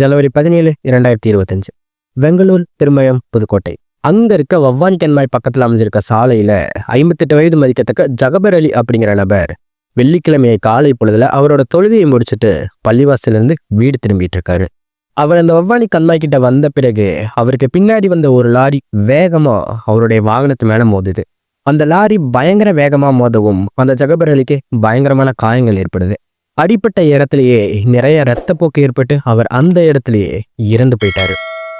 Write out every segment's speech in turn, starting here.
ஜனவரி பதினேழு இரண்டாயிரத்தி இருபத்தஞ்சு. பெங்களூர் திருமயம் புதுக்கோட்டை. அங்க இருக்க வவ்வான் கென்மாய் பக்கத்தில் அமைஞ்சிருக்க சாலையில ஐம்பத்தெட்டு வயது மதிக்கத்தக்க ஜகபர் அலி அப்படிங்கிற நபர் வெள்ளிக்கிழமையை காலை பொழுதுல அவரோட தொழுகையை முடிச்சுட்டு பள்ளிவாசலிருந்து வீடு திரும்பிட்டு இருக்காரு. அவர் அந்த வவ்வானி கண்மாய் கிட்ட வந்த பிறகு அவருக்கு பின்னாடி வந்த ஒரு லாரி வேகமா அவருடைய வாகனத்து மேல மோதுது. அந்த லாரி பயங்கர வேகமா மோதவும் அந்த ஜகபர் அலிக்கு பயங்கரமான காயங்கள் ஏற்படுது. அடிப்பட்ட இடத்துலயே நிறைய ரத்தப்போக்கு ஏற்பட்டு அவர் அந்த இடத்துலயே இறந்து போயிட்டாரு.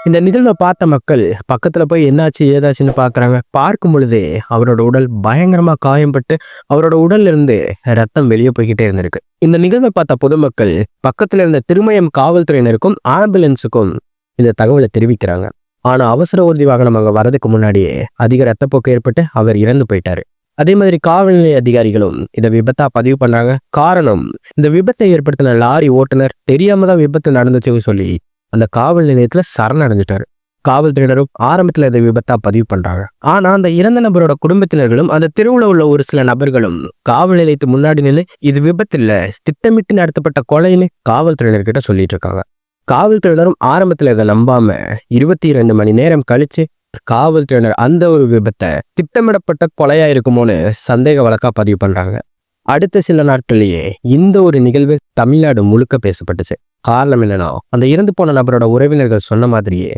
இந்த நிகழ்வை பார்த்த மக்கள் பக்கத்துல போய் என்னாச்சு ஏதாச்சுன்னு பாக்குறாங்க. பார்க்கும் பொழுதே அவரோட உடல் பயங்கரமா காயம்பட்டு அவரோட உடல்ல இருந்து ரத்தம் வெளியே போய்கிட்டே இருந்திருக்கு. இந்த நிகழ்வை பார்த்த பொதுமக்கள் பக்கத்துல இருந்த திருமயம் காவல்துறையினருக்கும் ஆம்புலன்ஸுக்கும் இந்த தகவலை தெரிவிக்கிறாங்க. ஆனா அவசர ஊர்தி வாகனம் அங்க வரதுக்கு முன்னாடியே அதிக ரத்தப்போக்கு ஏற்பட்டு அவர் இறந்து போயிட்டாரு. அதே மாதிரி காவல்நிலைய அதிகாரிகளும் இந்த விபத்தா பதிவு பண்ணாங்க. காரணம் இந்த விபத்தை ஏற்படுத்தின லாரி ஓட்டுநர் தெரியாம தான் விபத்து நடந்துச்சுன்னு சொல்லி அந்த காவல் நிலையத்துல சரணடைஞ்சிட்டாரு. காவல்துறையினரும் ஆரம்பத்துல இந்த விபத்தா பதிவு பண்றாங்க. ஆனா அந்த இறந்த நபரோட குடும்பத்தினர்களும் அந்த தெருவுல உள்ள ஒரு சில நபர்களும் காவல் நிலையத்து முன்னாடி நின்று இது விபத்து இல்ல திட்டமிட்டு நடத்தப்பட்ட கொலைன்னு காவல்துறையினர்கிட்ட சொல்லிட்டு இருக்காங்க. காவல்துறையினரும் ஆரம்பத்துல இதை நம்பாம இருபத்தி இரண்டு மணி நேரம் கழிச்சு காவல்துறையினர் அந்த ஒரு விபத்தை திட்டமிடப்பட்ட கொலையா இருக்குமோன்னு சந்தேக வழக்கா பதிவு பண்றாங்க. அடுத்த சில நாட்கள்லயே இந்த ஒரு நிகழ்வு தமிழ்நாடு முழுக்க பேசப்பட்டுச்சு. காரணம் என்னன்னா அந்த இறந்து போன நபரோட உறவினர்கள் சொன்ன மாதிரியே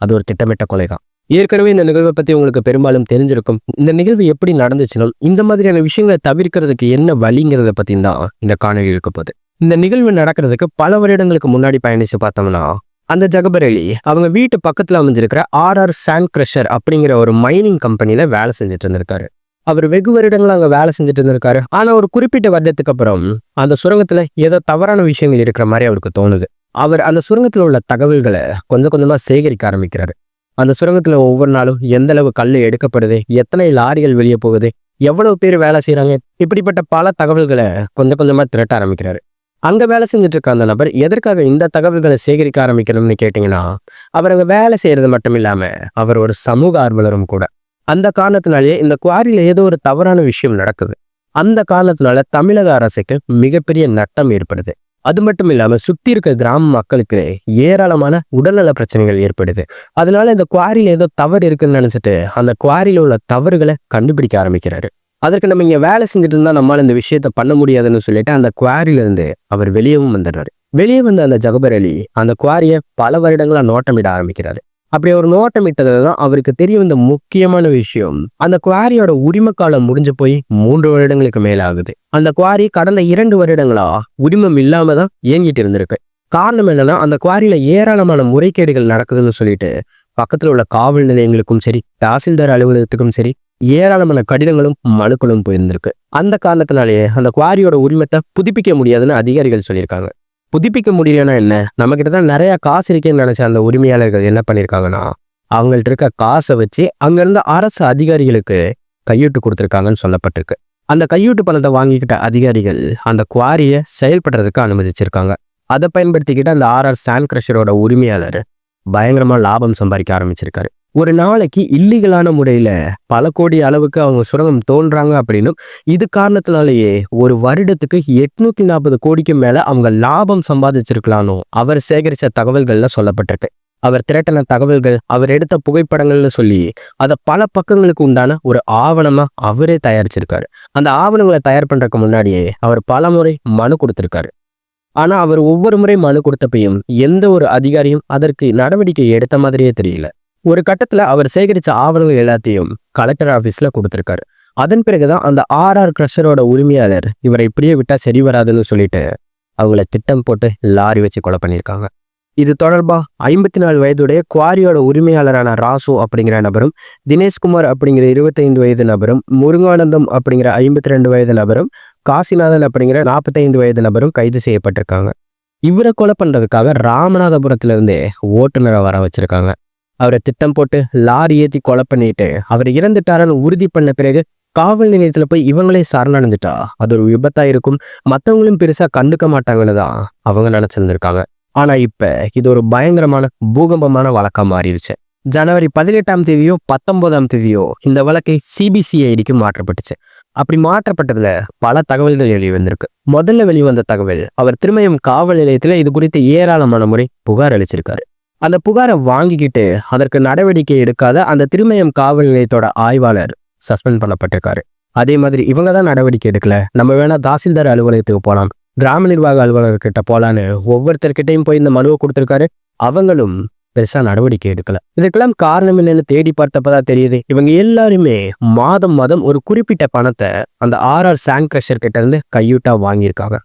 அது ஒரு திட்டமிட்ட கொலை தான் ஏற்கனவே இந்த நிகழ்வை பத்தி உங்களுக்கு பெரும்பாலும் தெரிஞ்சிருக்கும். இந்த நிகழ்வு எப்படி நடந்துச்சுன்னா இந்த மாதிரியான விஷயங்களை தவிர்க்கிறதுக்கு என்ன வழிங்கிறத பத்தி தான் இந்த காணொலி இருக்க போகுது. இந்த நிகழ்வு நடக்கிறதுக்கு பல வருடங்களுக்கு முன்னாடி பயணிச்சு பார்த்தோம்னா அந்த ஜகபர் அலி அவங்க வீட்டு பக்கத்தில் அமைஞ்சிருக்கிற ஆர்ஆர் சாண்ட் கிரஷர் அப்படிங்கிற ஒரு மைனிங் கம்பெனியில் வேலை செஞ்சுட்டு இருந்திருக்காரு. அவர் வெகு வருடங்கள் அங்கே வேலை செஞ்சுட்டு இருந்திருக்காரு. ஆனால் ஒரு குறிப்பிட்ட வருடத்துக்கு அப்புறம் அந்த சுரங்கத்தில் ஏதோ தவறான விஷயங்கள் இருக்கிற மாதிரி அவருக்கு தோணுது. அவர் அந்த சுரங்கத்தில் உள்ள தகவல்களை கொஞ்சம் கொஞ்சமாக சேகரிக்க ஆரம்பிக்கிறாரு. அந்த சுரங்கத்தில் ஒவ்வொரு நாளும் எந்த அளவு கல் எடுக்கப்படுது எத்தனை லாரிகள் வெளியே போகுது எவ்வளவு பேர் வேலை செய்கிறாங்க இப்படிப்பட்ட பல தகவல்களை கொஞ்சம் கொஞ்சமாக திரட்ட ஆரம்பிக்கிறாரு. அங்கே வேலை செஞ்சுட்டு இருக்க அந்த நபர் எதற்காக இந்த தகவல்களை சேகரிக்க ஆரம்பிக்கணும்னு கேட்டிங்கன்னா அவர் அங்கே வேலை செய்கிறது மட்டும் இல்லாமல் அவர் ஒரு சமூக ஆர்வலரும் கூட. அந்த காரணத்தினாலேயே இந்த குவாரியில் ஏதோ ஒரு தவறான விஷயம் நடக்குது. அந்த காரணத்தினால தமிழக அரசுக்கு மிகப்பெரிய நட்டம் ஏற்படுது. அது மட்டும் இல்லாமல் சுற்றி இருக்க கிராம மக்களுக்கு ஏராளமான உடல்நல பிரச்சனைகள் ஏற்படுது. அதனால இந்த குவாரியில் ஏதோ தவறு இருக்குன்னு நினச்சிட்டு அந்த குவாரியில் உள்ள தவறுகளை கண்டுபிடிக்க ஆரம்பிக்கிறாரு. அதற்கு நம்ம இங்கே வேலை செஞ்சுட்டு இருந்தால் நம்மளால் இந்த விஷயத்த பண்ண முடியாதுன்னு சொல்லிட்டு அந்த குவாரியிலேருந்து அவர் வெளியவும் வந்துடுறாரு. வெளியே வந்த அந்த ஜகபர் அலி அந்த குவாரியை பல வருடங்களாக நோட்டமிட ஆரம்பிக்கிறாரு. அப்படி அவர் நோட்டமிட்டது தான் அவருக்கு தெரிய வந்த முக்கியமான விஷயம். அந்த குவாரியோட உரிம காலம் முடிஞ்சு போய் மூன்று வருடங்களுக்கு மேல ஆகுது. அந்த குவாரி கடந்த இரண்டு வருடங்களா உரிமம் இல்லாம தான் இயங்கிட்டு இருந்திருக்கு. காரணம் என்னன்னா அந்த குவாரியில ஏராளமான முறைகேடுகள் நடக்குதுன்னு சொல்லிட்டு பக்கத்தில் உள்ள காவல் நிலையங்களுக்கும் சரி தாசில்தார் அலுவலகத்துக்கும் சரி ஏராளமான கடிதங்களும் மனுக்களும் போயிருந்திருக்கு. அந்த காரணத்தினாலேயே அந்த குவாரியோட உரிமத்தை புதுப்பிக்க முடியாதுன்னு அதிகாரிகள் சொல்லியிருக்காங்க. புதுப்பிக்க முடியலன்னா என்ன? நம்ம கிட்ட தான் நிறைய காசு இருக்கேன்னு நினைச்ச அந்த உரிமையாளர்கள் என்ன பண்ணியிருக்காங்கன்னா அவங்கள்ட்ட இருக்க காசை வச்சு அங்கிருந்த அரசு அதிகாரிகளுக்கு கையூட்டு கொடுத்துருக்காங்கன்னு சொல்லப்பட்டிருக்கு. அந்த கையூட்டு பணத்தை வாங்கிக்கிட்ட அதிகாரிகள் அந்த குவாரியை செயல்படுறதுக்கு அனுமதிச்சிருக்காங்க. அதை பயன்படுத்திக்கிட்டு அந்த ஆர்ஆர் சான் கிரஷரோட உரிமையாளர் பயங்கரமாக லாபம் சம்பாதிக்க ஆரம்பிச்சிருக்காரு. ஒரு நாளைக்கு இல்லீகலான முறையில் பல கோடி அளவுக்கு அவங்க சுரங்கம் தோன்றாங்க அப்படின்னும் இது காரணத்தினாலேயே ஒரு வருடத்துக்கு எட்நூத்தி நாற்பது கோடிக்கு மேலே அவங்க லாபம் சம்பாதிச்சிருக்கலானோ அவர் சேகரித்த தகவல்கள்ல சொல்லப்பட்டிருக்கு. அவர் திரட்டின தகவல்கள் அவர் எடுத்த புகைப்படங்கள்னு சொல்லி அதை பல பக்கங்களுக்கு உண்டான ஒரு ஆவணமாக அவரே தயாரிச்சிருக்காரு. அந்த ஆவணங்களை தயார் பண்ணுறதுக்கு முன்னாடியே அவர் பல முறை மனு கொடுத்துருக்காரு. ஆனால் அவர் ஒவ்வொரு முறை மனு கொடுத்தப்பையும் எந்த ஒரு அதிகாரியும் அதற்கு நடவடிக்கை எடுத்த மாதிரியே தெரியல. ஒரு கட்டத்தில் அவர் சேகரித்த ஆவணங்கள் எல்லாத்தையும் கலெக்டர் ஆஃபீஸில் கொடுத்துருக்காரு. அதன் பிறகுதான் அந்த ஆர்ஆர் கிரஷரோட உரிமையாளர் இவரை இப்படியே விட்டால் சரி வராதுன்னு சொல்லிட்டு அவங்கள திட்டம் போட்டு லாரி வச்சு கொலை பண்ணியிருக்காங்க. இது தொடர்பாக ஐம்பத்தி நாலு வயதுடைய குவாரியோட உரிமையாளரான ராசு அப்படிங்கிற நபரும் தினேஷ்குமார் அப்படிங்கிற இருபத்தைந்து வயது நபரும் முருகானந்தம் அப்படிங்கிற ஐம்பத்தி ரெண்டு வயது நபரும் காசிநாதன் அப்படிங்கிற நாற்பத்தைந்து வயது நபரும் கைது செய்யப்பட்டிருக்காங்க. இவரை கொலை பண்ணுறதுக்காக ராமநாதபுரத்துலேருந்தே ஓட்டுநரை வர வச்சுருக்காங்க. அவரை திட்டம் போட்டு லாரி ஏற்றி கொலை பண்ணிட்டு அவர் இறந்துட்டாரன்னு உறுதி பண்ண பிறகு காவல் நிலையத்தில் போய் இவங்களே சரணடைஞ்சிட்டா? அது ஒரு விபத்தாக இருக்கும். மற்றவங்களும் பெருசாக கண்டுக்க மாட்டாங்கன்னு தான் அவங்க நினச்சிருந்துருக்காங்க. ஆனால் இப்போ இது ஒரு பயங்கரமான பூகம்பமான வழக்காக மாறிடுச்சு. ஜனவரி பதினெட்டாம் தேதியோ பத்தொன்பதாம் தேதியோ இந்த வழக்கை சிபிசிஐடிக்கு மாற்றப்பட்டுச்சு. அப்படி மாற்றப்பட்டதுல பல தகவல்கள் வெளிவந்திருக்கு. முதல்ல வெளிவந்த தகவல் அவர் திருமயம் காவல் நிலையத்தில் இது குறித்து ஏராளமான முறை புகார் அளிச்சிருக்காரு. அந்த புகாரை வாங்கிக்கிட்டு அதற்கு நடவடிக்கை எடுக்காத அந்த திருமயம் காவல் நிலையத்தோட ஆய்வாளர் சஸ்பெண்ட் பண்ணப்பட்டிருக்காரு. அதே மாதிரி இவங்க தான் நடவடிக்கை எடுக்கல. நம்ம வேணா தாசில்தார் அலுவலகத்துக்கு போகலாம் கிராம நிர்வாக அலுவலகர்கிட்ட போகலான்னு ஒவ்வொருத்தர்கிட்டையும் போய் இந்த மனுவை கொடுத்துருக்காரு. அவங்களும் பெருசாக நடவடிக்கை எடுக்கல. இதுக்கெல்லாம் காரணம் என்னன்னு தேடி பார்த்தப்பதான் தெரியுது. இவங்க எல்லாருமே மாதம் மாதம் ஒரு குறிப்பிட்ட பணத்தை அந்த ஆர்ஆர் சாங் கிரஷர் கிட்ட இருந்து கையூட்டா வாங்கியிருக்காங்க.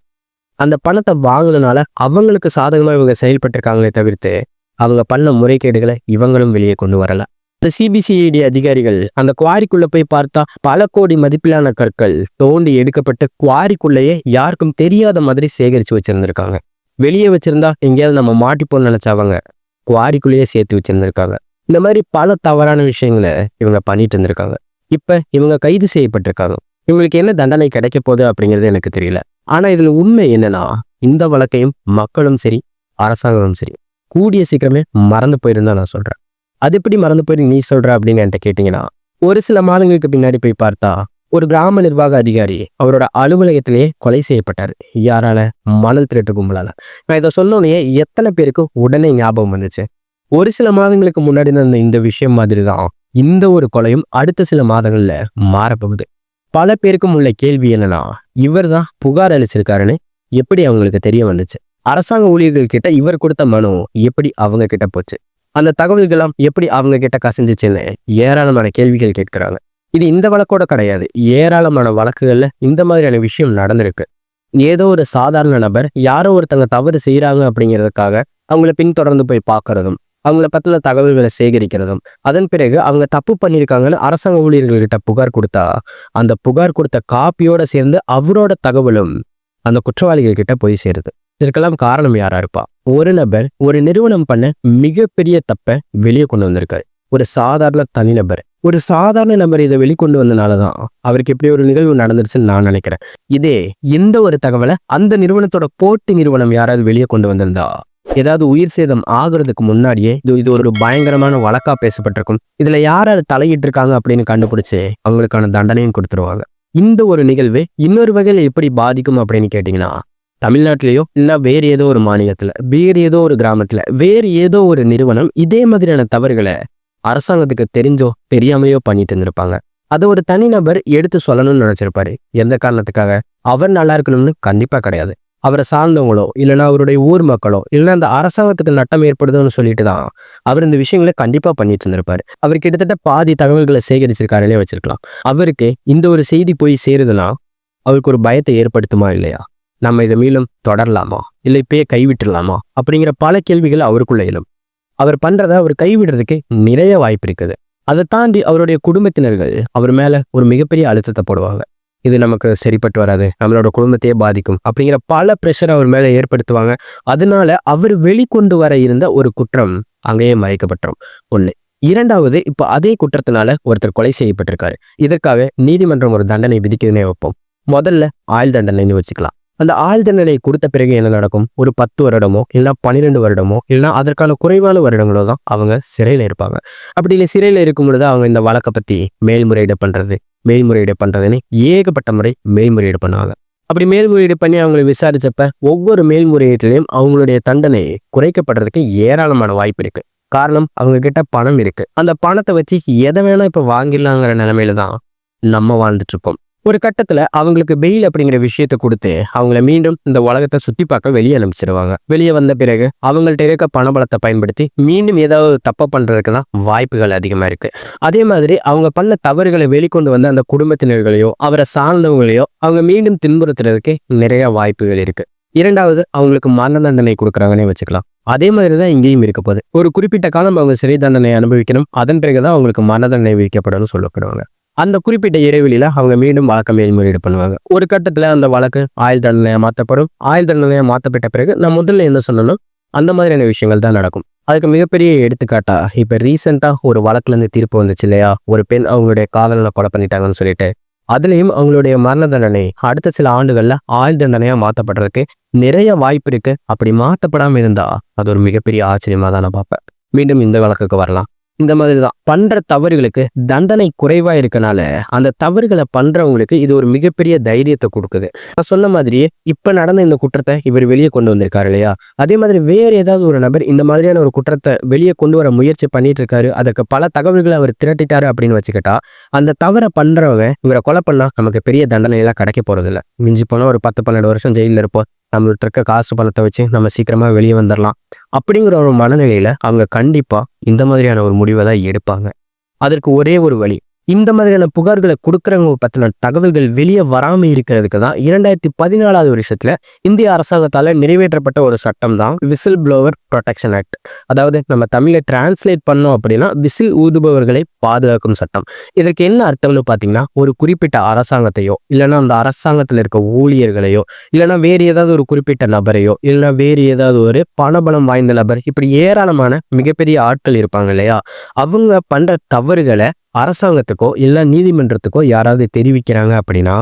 அந்த பணத்தை வாங்கினனால அவங்களுக்கு சாதகமாக இவங்க செயல்பட்டிருக்காங்களே தவிர்த்து அவங்க பண்ண முறைகேடுகளை இவங்களும் வெளியே கொண்டு வரல. இந்த சிபிசிஐடி அதிகாரிகள் அந்த குவாரிக்குள்ள போய் பார்த்தா பல கோடி மதிப்பிலான கற்கள் தோண்டி எடுக்கப்பட்டு குவாரிக்குள்ளேயே யாருக்கும் தெரியாத மாதிரி சேகரிச்சு வச்சிருந்திருக்காங்க. வெளியே வச்சிருந்தா எங்கேயாவது நம்ம மாட்டிப்போம்னு நினைச்சவங்க குவாரிக்குள்ளேயே சேர்த்து வச்சிருந்திருக்காங்க. இந்த மாதிரி பல தவறான விஷயங்களை இவங்க பண்ணிட்டு இருந்திருக்காங்க. இப்ப இவங்க கைது செய்யப்பட்டிருக்காங்க. இவங்களுக்கு என்ன தண்டனை கிடைக்க போகுது அப்படிங்கிறது எனக்கு தெரியல. ஆனா இதுல உண்மை என்னன்னா இந்த வழக்கையும் மக்களும் சரி அரசாங்கமும் சரி கூடிய சீக்கிரமே மறந்து போயிருந்தா நான் சொல்கிறேன் அது எப்படி மறந்து போயிரு நீ சொல்கிற அப்படின்னு என்கிட்ட கேட்டிங்கன்னா ஒரு சில மாதங்களுக்கு பின்னாடி போய் பார்த்தா ஒரு கிராம நிர்வாக அதிகாரி அவரோட அலுவலகத்திலேயே கொலை செய்யப்பட்டார். யாரால? மணல் திருட்டு கும்பலால. நான் இதை சொன்னோடனே எத்தனை பேருக்கு உடனே ஞாபகம் வந்துச்சு. ஒரு சில மாதங்களுக்கு முன்னாடி நடந்த இந்த விஷயம் மாதிரி தான் இந்த ஒரு கொலையும் அடுத்த சில மாதங்கள்ல மாறப்போகுது. பல பேருக்கும் உள்ள கேள்வி என்னன்னா இவர் தான் புகார் அளிச்சிருக்காருன்னு எப்படி அவங்களுக்கு தெரிய வந்துச்சு? அரசாங்க ஊழியர்கள் கிட்ட இவர் கொடுத்த மனு எப்படி அவங்க கிட்ட போச்சு? அந்த தகவல்கள்லாம் எப்படி அவங்க கிட்ட கசிஞ்சிச்சுன்னு ஏராளமான கேள்விகள் கேட்கிறாங்க. இது இந்த வழக்கோட கிடையாது. ஏராளமான வழக்குகள்ல இந்த மாதிரியான விஷயம் நடந்திருக்கு. ஏதோ ஒரு சாதாரண நபர் யாரோ ஒருத்தங்க தவறு செய்யறாங்க அப்படிங்கிறதுக்காக அவங்கள பின்தொடர்ந்து போய் பார்க்கறதும் அவங்கள பத்தின தகவல்களை சேகரிக்கிறதும் அதன் பிறகு அவங்க தப்பு பண்ணியிருக்காங்கன்னு அரசாங்க ஊழியர்கள்கிட்ட புகார் கொடுத்தா அந்த புகார் கொடுத்த காப்பியோட சேர்ந்து அவரோட தகவலும் அந்த குற்றவாளிகள் கிட்ட போய் சேருது. இதற்கெல்லாம் காரணம் யாரா இருப்பா ஒரு நபர் ஒரு நிறுவனம் பண்ண மிகப்பெரிய தப்பை வெளியே கொண்டு வந்திருக்காரு. ஒரு சாதாரண தனிநபர் ஒரு சாதாரண நபர் இதை வெளிக்கொண்டு வந்தனால தான் அவருக்கு எப்படி ஒரு நிகழ்வு நடந்துருச்சுன்னு நான் நினைக்கிறேன். இதே எந்த ஒரு தகவலை அந்த நிறுவனத்தோட போட்டி நிறுவனம் யாராவது வெளியே கொண்டு வந்திருந்தா? ஏதாவது உயிர் சேதம் ஆகுறதுக்கு முன்னாடியே இது இது ஒரு பயங்கரமான வழக்கா பேசப்பட்டிருக்கும். இதுல யார் யார் தலையிட்டு இருக்காங்க அப்படின்னு கண்டுபிடிச்சு அவங்களுக்கான தண்டனையும் கொடுத்துருவாங்க. இந்த ஒரு நிகழ்வு இன்னொரு வகையில் எப்படி பாதிக்கும் அப்படின்னு கேட்டிங்கன்னா தமிழ்நாட்டிலேயோ இல்லை வேறு ஏதோ ஒரு மாநிலத்தில் வேறு ஏதோ ஒரு கிராமத்தில் வேறு ஏதோ ஒரு நிறுவனம் இதே மாதிரியான தவறுகளை அரசாங்கத்துக்கு தெரிஞ்சோ தெரியாமையோ பண்ணிட்டு இருந்திருப்பாங்க. அதை ஒரு தனிநபர் எடுத்து சொல்லணும்னு நினச்சிருப்பாரு. எந்த காரணத்துக்காக? அவர் நல்லா இருக்கணும்னு கண்டிப்பா கிடையாது. அவரை சார்ந்தவங்களோ இல்லைன்னா அவருடைய ஊர் மக்களோ இல்லைன்னா அந்த அரசாங்கத்துக்கு நட்டம் ஏற்படுதுன்னு சொல்லிட்டு தான் அவர் இந்த விஷயங்களை கண்டிப்பா பண்ணிட்டு இருந்திருப்பாரு. அவர் கிட்டத்தட்ட பாதி தகவல்களை சேகரிச்சிருக்காருலே வச்சிருக்கலாம். அவருக்கு இந்த ஒரு செய்தி போய் சேருதுன்னா அவருக்கு ஒரு பயத்தை ஏற்படுத்துமா இல்லையா? நம்ம இதை மீளும் தொடரலாமா? இல்லை இப்பயே கைவிட்டுடலாமா? அப்படிங்கிற பல கேள்விகள் அவருக்குள்ள எழும் அவர் பண்றத அவர் கைவிடுறதுக்கு நிறைய வாய்ப்பு இருக்குது. அதை தாண்டி அவருடைய குடும்பத்தினர்கள் அவர் மேல ஒரு மிகப்பெரிய அழுத்தத்தை போடுவாங்க. இது நமக்கு சரிப்பட்டு வராது நம்மளோட குடும்பத்தையே பாதிக்கும் அப்படிங்கிற பல ப்ரெஷர் அவர் மேலே ஏற்படுத்துவாங்க. அதனால அவர் வெளிக்கொண்டு வர இருந்த ஒரு குற்றம் அங்கேயே மறைக்கப்பட்டோம். ஒன்று இரண்டாவது இப்போ அதே குற்றத்தினால ஒருத்தர் கொலை செய்யப்பட்டிருக்காரு. இதற்காக நீதிமன்றம் ஒரு தண்டனை விதிக்குதுன்னே வைப்போம். முதல்ல ஆயுள் தண்டனைன்னு வச்சுக்கலாம். அந்த ஆழ்தண்டனை தண்டனை கொடுத்த பிறகு என்ன நடக்கும்? ஒரு பத்து வருடமோ இல்லைன்னா பன்னிரெண்டு வருடமோ இல்லைன்னா அதற்கான குறைவான வருடங்களோ தான் அவங்க சிறையில் இருப்பாங்க. அப்படி இல்லை சிறையில் இருக்கும் பொழுது அவங்க இந்த வழக்கை பற்றி மேல்முறையீடு பண்ணுறது மேல்முறையீடு பண்ணுறதுன்னு ஏகப்பட்ட முறை மேல்முறையீடு பண்ணுவாங்க. அப்படி மேல்முறையீடு பண்ணி அவங்களை விசாரிச்சப்ப ஒவ்வொரு மேல்முறையீட்டிலையும் அவங்களுடைய தண்டனை குறைக்கப்படுறதுக்கு ஏராளமான வாய்ப்பு இருக்கு. காரணம் அவங்க கிட்ட பணம் இருக்கு. அந்த பணத்தை வச்சு எதை வேணா இப்ப வாங்கிடலாங்கிற நிலைமையில தான் நம்ம வாழ்ந்துட்டு இருக்கோம். ஒரு கட்டத்துல அவங்களுக்கு பெயில் அப்படிங்கிற விஷயத்த கொடுத்து அவங்கள மீண்டும் இந்த உலகத்தை சுத்தி பார்க்க வெளியே அனுப்பிச்சிருவாங்க. வெளியே வந்த பிறகு அவங்கள்ட்ட இருக்க பணபலத்தை பயன்படுத்தி மீண்டும் ஏதாவது தப்பை பண்றதுக்கு தான் வாய்ப்புகள் அதிகமா இருக்கு. அதே மாதிரி அவங்க பண்ண தவறுகளை வெளிக்கொண்டு வந்த அந்த குடும்பத்தினர்களையோ அவரை சார்ந்தவங்களையோ அவங்க மீண்டும் துன்புறுத்துறதுக்கு நிறைய வாய்ப்புகள் இருக்கு. இரண்டாவது அவங்களுக்கு மரண தண்டனை கொடுக்குறாங்கன்னே வச்சுக்கலாம். அதே மாதிரி தான் இங்கேயும் இருக்க போகுது. ஒரு குறிப்பிட்ட காலம் அவங்க சிறை தண்டனை அனுபவிக்கணும். அதன் பிறகுதான் அவங்களுக்கு மரண தண்டனை விதிக்கப்படணும்னு சொல்லப்படுவாங்க அந்த குறிப்பிட்ட இடைவெளியில அவங்க மீண்டும் வழக்க மேல்முறையீடு பண்ணுவாங்க. ஒரு கட்டத்துல அந்த வழக்கு ஆயுள் தண்டனையா மாற்றப்படும். ஆயுள் தண்டனையா மாற்றப்பட்ட பிறகு நான் முதல்ல என்ன சொல்லணும்? அந்த மாதிரியான விஷயங்கள் தான் நடக்கும். அதுக்கு மிகப்பெரிய எடுத்துக்காட்டா இப்ப ரீசெண்டாக ஒரு வழக்குலேருந்து தீர்ப்பு வந்துச்சு இல்லையா? ஒரு பெண் அவங்களுடைய காதலனை கொலை பண்ணிட்டாங்கன்னு சொல்லிட்டு. அதுலேயும் அவங்களுடைய மரண தண்டனை அடுத்த சில ஆண்டுகளில் ஆயுள் தண்டனையாக மாற்றப்படுறதுக்கு நிறைய வாய்ப்பு இருக்கு. அப்படி மாற்றப்படாமல் இருந்தா அது ஒரு மிகப்பெரிய ஆச்சரியமாக தான் நான் பார்ப்பேன். மீண்டும் இந்த வழக்குக்கு வரலாம். இந்த மாதிரி தான் பண்ற தவறுகளுக்கு தண்டனை குறைவா இருக்கனால அந்த தவறுகளை பண்றவங்களுக்கு இது ஒரு மிகப்பெரிய தைரியத்தை கொடுக்குது. நான் சொன்ன மாதிரியே இப்ப நடந்த இந்த குற்றத்தை இவர் வெளியே கொண்டு வந்திருக்காரு இல்லையா? அதே மாதிரி வேற ஏதாவது ஒரு நபர் இந்த மாதிரியான ஒரு குற்றத்தை வெளியே கொண்டு வர முயற்சி பண்ணிட்டு இருக்காரு அதுக்கு பல தகவல்களை அவர் திரட்டிட்டாரு அப்படின்னு வச்சுக்கிட்டா அந்த தவறை பண்றவங்க இவரை கொலை பண்ணா நமக்கு பெரிய தண்டனை எல்லாம் கிடைக்க போறது மிஞ்சி போனா ஒரு பத்து பன்னெண்டு வருஷம் ஜெயிலில் இருப்போம். நம்மள்ட்ட இருக்க காசு பணத்தை வச்சு நம்ம சீக்கிரமாக வெளியே வந்துடலாம் அப்படிங்கிற ஒரு மனநிலையில் அவங்க கண்டிப்பாக இந்த மாதிரியான ஒரு முடிவை தான் எடுப்பாங்க. அதற்கு ஒரே ஒரு வழி இந்த மாதிரியான புகார்களை கொடுக்குறவங்க பற்றின தகவல்கள் வெளியே வராமல் இருக்கிறதுக்கு தான் இரண்டாயிரத்தி பதினாலாவது வருஷத்தில் இந்திய அரசாங்கத்தால் நிறைவேற்றப்பட்ட ஒரு சட்டம் தான் விசில் ப்ளோவர் ப்ரொடெக்ஷன் ஆக்ட் அதாவது நம்ம தமிழை டிரான்ஸ்லேட் பண்ணோம் அப்படின்னா விசில் ஊதுபவர்களை பாதுகாக்கும் சட்டம். இதற்கு என்ன அர்த்தம்னு பார்த்தீங்கன்னா ஒரு குறிப்பிட்ட அரசாங்கத்தையோ இல்லைன்னா அந்த அரசாங்கத்தில் இருக்க ஊழியர்களையோ இல்லைன்னா வேறு ஏதாவது ஒரு குறிப்பிட்ட நபரையோ இல்லைன்னா வேறு ஏதாவது ஒரு பணபலம் வாய்ந்த நபர் இப்படி ஏராளமான மிகப்பெரிய ஆட்கள் இருப்பாங்க இல்லையா? அவங்க பண்ணுற தவறுகளை அரசாங்கத்துக்கோ இல்லை நீதிமன்றத்துக்கோ யாராவது தெரிவிக்கிறாங்க அப்படின்னா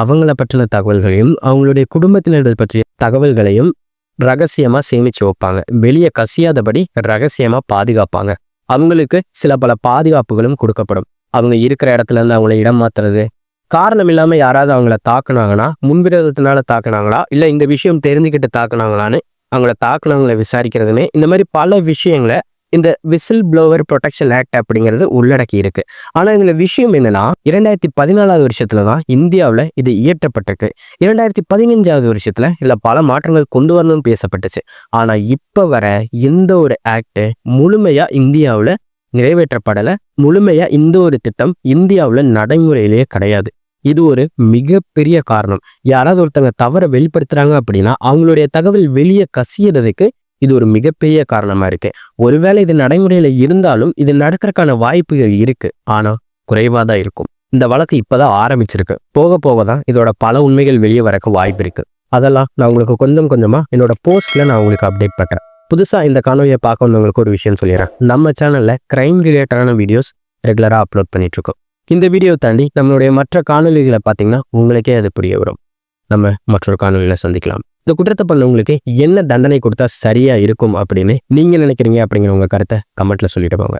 அவங்கள பற்றின தகவல்களையும் அவங்களுடைய குடும்பத்தினர்கள் பற்றிய தகவல்களையும் ரகசியமாக சேமித்து வைப்பாங்க. வெளியே கசியாதபடி ரகசியமாக பாதுகாப்பாங்க. அவங்களுக்கு சில பல பாதுகாப்புகளும் கொடுக்கப்படும். அவங்க இருக்கிற இடத்துல இருந்து அவங்கள இடம் மாத்துறது. காரணம் இல்லாமல் யாராவது அவங்கள தாக்குனாங்கன்னா முன்விரோதத்தினால தாக்குனாங்களா இல்லை இந்த விஷயம் தெரிஞ்சுக்கிட்டு தாக்குனாங்களான்னு அவங்கள தாக்குனவங்களை விசாரிக்கிறதுமே இந்த மாதிரி பல விஷயங்களை இந்த விசில் ப்ளோவர் ப்ரொடெக்ஷன் ஆக்ட் அப்படிங்கிறது உள்ளடக்கி இருக்கு. ஆனால் இதில் விஷயம் என்னன்னா இரண்டாயிரத்தி பதினாலாவது வருஷத்துல தான் இந்தியாவில் இது இயற்றப்பட்டிருக்கு. இரண்டாயிரத்தி பதினஞ்சாவது வருஷத்துல இதில் பல மாற்றங்கள் கொண்டு வரணும்னு பேசப்பட்டுச்சு. ஆனால் இப்போ வர எந்த ஒரு ஆக்டு முழுமையாக இந்தியாவில் நிறைவேற்றப்படலை. முழுமையாக இந்த ஒரு திட்டம் இந்தியாவில் நடைமுறையிலேயே கிடையாது. இது ஒரு மிகப்பெரிய காரணம். யாராவது ஒருத்தங்க தவறை வெளிப்படுத்துறாங்க அப்படின்னா அவங்களுடைய தகவல் வெளியே கசியறதுக்கு இது ஒரு மிகப்பெரிய காரணமாக இருக்கு. ஒருவேளை இது நடைமுறையில் இருந்தாலும் இது நடக்கிறதுக்கான வாய்ப்புகள் இருக்குது ஆனால் குறைவாக தான் இருக்கும். இந்த வழக்கு இப்போதான் ஆரம்பிச்சிருக்கு. போக போக தான் இதோட பல உண்மைகள் வெளியே வரக்கு வாய்ப்பு இருக்கு. அதெல்லாம் நான் உங்களுக்கு கொஞ்சம் கொஞ்சமாக என்னோட போஸ்ட்ல நான் உங்களுக்கு அப்டேட் பண்ணுறேன் புதுசாக இந்த காணொலியை பார்க்க வந்தவங்களுக்கு ஒரு விஷயம் சொல்லிடுறேன். நம்ம சேனலில் கிரைம் ரிலேட்டடான வீடியோஸ் ரெகுலராக அப்லோட் பண்ணிட்டு இருக்கோம் இந்த வீடியோ தாண்டி நம்மளுடைய மற்ற காணொலிகளை பார்த்தீங்கன்னா உங்களுக்கே அது புரிய வரும். நம்ம மற்றொரு காணொலியில் சந்திக்கலாம். இந்த குற்றத்தை பண்ணவங்களுக்கு என்ன தண்டனை கொடுத்தா சரியா இருக்கும் அப்படின்னு நீங்க நினைக்கிறீங்க அப்படிங்கிற உங்க கருத்தை கமெண்ட்ல சொல்லிட்டு போங்க.